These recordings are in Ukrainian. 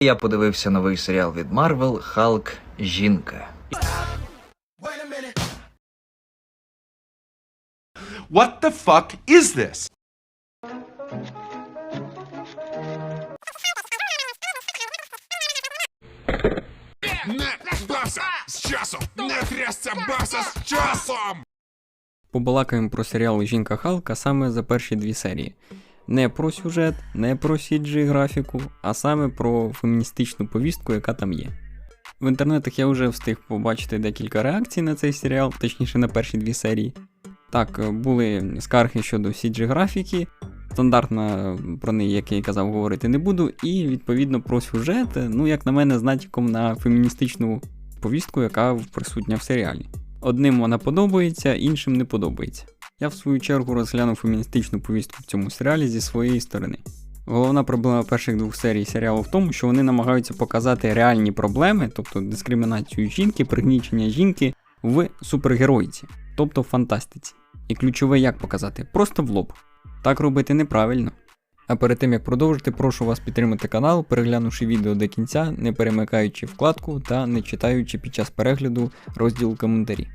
Я подивився новий серіал від Марвел Халк Жінка. What the fuck is this? Не баса з часом! Не трясся баса з часом! Побалакаємо про серіал Жінка Халка саме за перші дві серії. Не про сюжет, не про CG графіку, а саме про феміністичну повістку, яка там є. В інтернетах я вже встиг побачити декілька реакцій на цей серіал, точніше на перші дві серії. Так, е, були скарги щодо CG графіки, стандартно про неї, як я і казав, говорити не буду, і відповідно про сюжет, е, ну, як на мене, з натяком на феміністичну повістку, яка присутня в серіалі. Одним вона подобається, іншим не подобається. Я в свою чергу розглянув феміністичну повістку в цьому серіалі зі своєї сторони. Головна проблема перших двох серій серіалу в тому, що вони намагаються показати реальні проблеми, тобто дискримінацію жінки, пригнічення жінки в супергеройці, тобто в фантастиці. І ключове як показати? Просто в лоб. Так робити неправильно. А перед тим як продовжити, прошу вас підтримати канал, переглянувши відео до кінця, не перемикаючи вкладку та не читаючи під час перегляду розділ коментарі.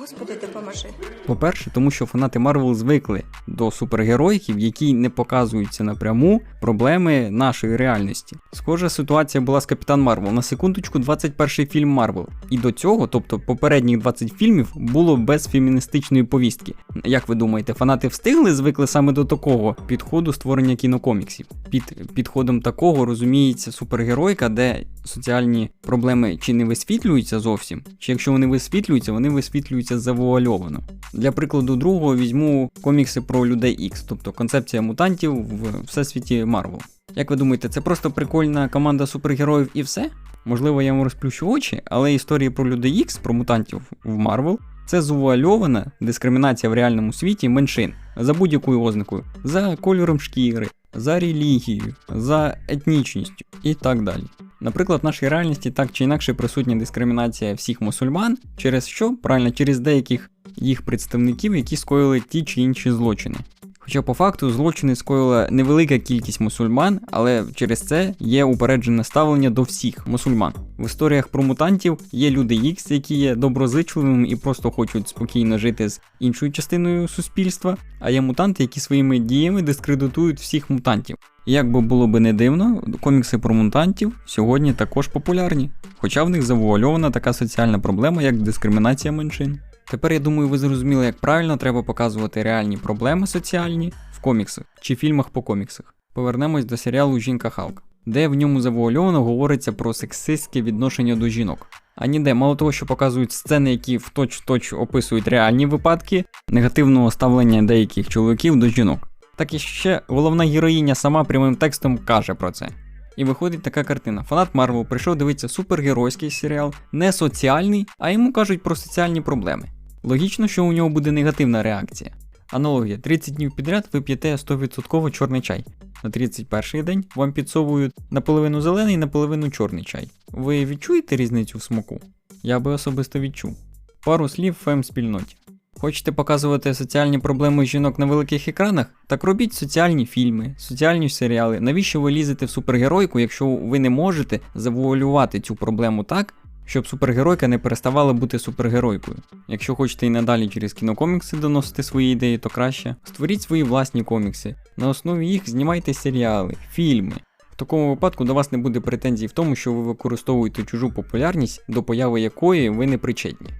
Господи, допоможи. По-перше, тому що фанати Марвел звикли до супергероїків, які не показуються напряму проблеми нашої реальності. Схожа ситуація була з Капітан Марвел. На секундочку, 21 фільм Марвел. І до цього, тобто попередніх 20 фільмів, було без феміністичної повістки. Як ви думаєте, фанати встигли звикли саме до такого підходу створення кінокоміксів? Під підходом такого розуміється супергеройка, де соціальні проблеми чи не висвітлюються зовсім, чи якщо вони висвітлюються, вони висвітлюються завуальовано. Для прикладу другого візьму комікси про людей X, тобто концепція мутантів в всесвіті Марвел. Як ви думаєте, це просто прикольна команда супергероїв і все? Можливо, я вам розплющу очі, але історії про людей X, про мутантів в Марвел, це завуальована дискримінація в реальному світі меншин за будь-якою ознакою, за кольором шкіри, за релігією, за етнічністю і так далі. Наприклад, в нашій реальності так чи інакше присутня дискримінація всіх мусульман, через що? Правильно, через деяких їх представників, які скоїли ті чи інші злочини. Хоча по факту злочини скоїла невелика кількість мусульман, але через це є упереджене ставлення до всіх мусульман. В історіях про мутантів є люди X, які є доброзичливими і просто хочуть спокійно жити з іншою частиною суспільства, а є мутанти, які своїми діями дискредитують всіх мутантів. Як би було би не дивно, комікси про мутантів сьогодні також популярні, хоча в них завуальована така соціальна проблема, як дискримінація меншин. Тепер я думаю, ви зрозуміли, як правильно треба показувати реальні проблеми соціальні в коміксах чи фільмах по коміксах. Повернемось до серіалу Жінка Халк, де в ньому завуальовано говориться про сексистське відношення до жінок. А ніде, мало того, що показують сцени, які в точ-точ описують реальні випадки негативного ставлення деяких чоловіків до жінок. Так і ще головна героїня сама прямим текстом каже про це. І виходить така картина. Фанат Марвел прийшов дивитися супергеройський серіал, не соціальний, а йому кажуть про соціальні проблеми. Логічно, що у нього буде негативна реакція. Аналогія: 30 днів підряд ви п'єте 100% чорний чай. На 31-й день вам підсовують наполовину зелений, наполовину чорний чай. Ви відчуєте різницю в смаку? Я би особисто відчув. Пару слів фем-спільноті. Хочете показувати соціальні проблеми жінок на великих екранах? Так робіть соціальні фільми, соціальні серіали. Навіщо ви лізете в супергеройку, якщо ви не можете завуалювати цю проблему так, щоб супергеройка не переставала бути супергеройкою? Якщо хочете і надалі через кінокомікси доносити свої ідеї, то краще створіть свої власні комікси. На основі їх знімайте серіали, фільми. В такому випадку до вас не буде претензій в тому, що ви використовуєте чужу популярність, до появи якої ви не причетні.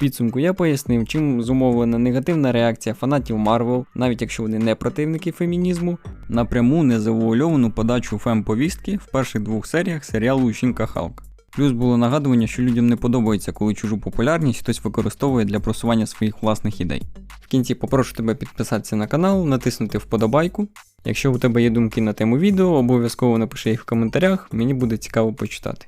Підсумку я пояснив, чим зумовлена негативна реакція фанатів Марвел, навіть якщо вони не противники фемінізму, на пряму незавуальовану подачу фем-повістки в перших двох серіях серіалу Жінка Халк. Плюс було нагадування, що людям не подобається, коли чужу популярність хтось використовує для просування своїх власних ідей. В кінці попрошу тебе підписатися на канал, натиснути вподобайку. Якщо у тебе є думки на тему відео, обов'язково напиши їх в коментарях, мені буде цікаво почитати.